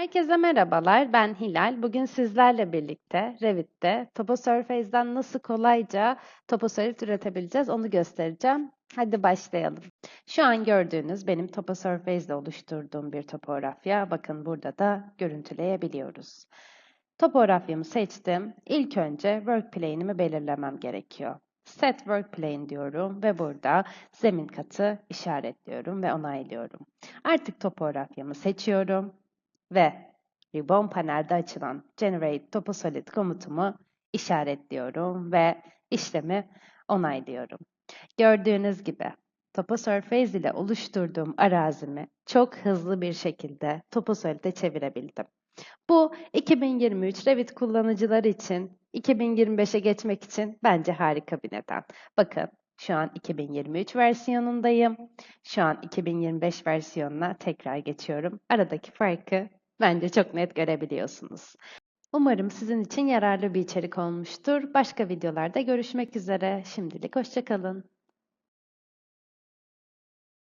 Herkese merhabalar, ben Hilal. Bugün sizlerle birlikte Revit'te TopoSurface'den nasıl kolayca TopoSolid üretebileceğiz onu göstereceğim. Hadi başlayalım. Şu an gördüğünüz benim TopoSurface ile oluşturduğum bir topografya. Bakın burada da görüntüleyebiliyoruz. Topografyamı seçtim. İlk önce work plane'imi belirlemem gerekiyor. Set work plane diyorum ve burada zemin katı işaretliyorum ve onaylıyorum. Artık topografyamı seçiyorum ve Ribbon panelde açılan Generate TopoSolid komutumu işaretliyorum ve işlemi onaylıyorum. Gördüğünüz gibi TopoSurface ile oluşturduğum arazimi çok hızlı bir şekilde TopoSolid'e çevirebildim. Bu 2023 Revit kullanıcıları için 2025'e geçmek için bence harika bir neden. Bakın şu an 2023 versiyonundayım. Şu an 2025 versiyonuna tekrar geçiyorum. Aradaki farkı bence çok net görebiliyorsunuz. Umarım sizin için yararlı bir içerik olmuştur. Başka videolarda görüşmek üzere. Şimdilik hoşçakalın.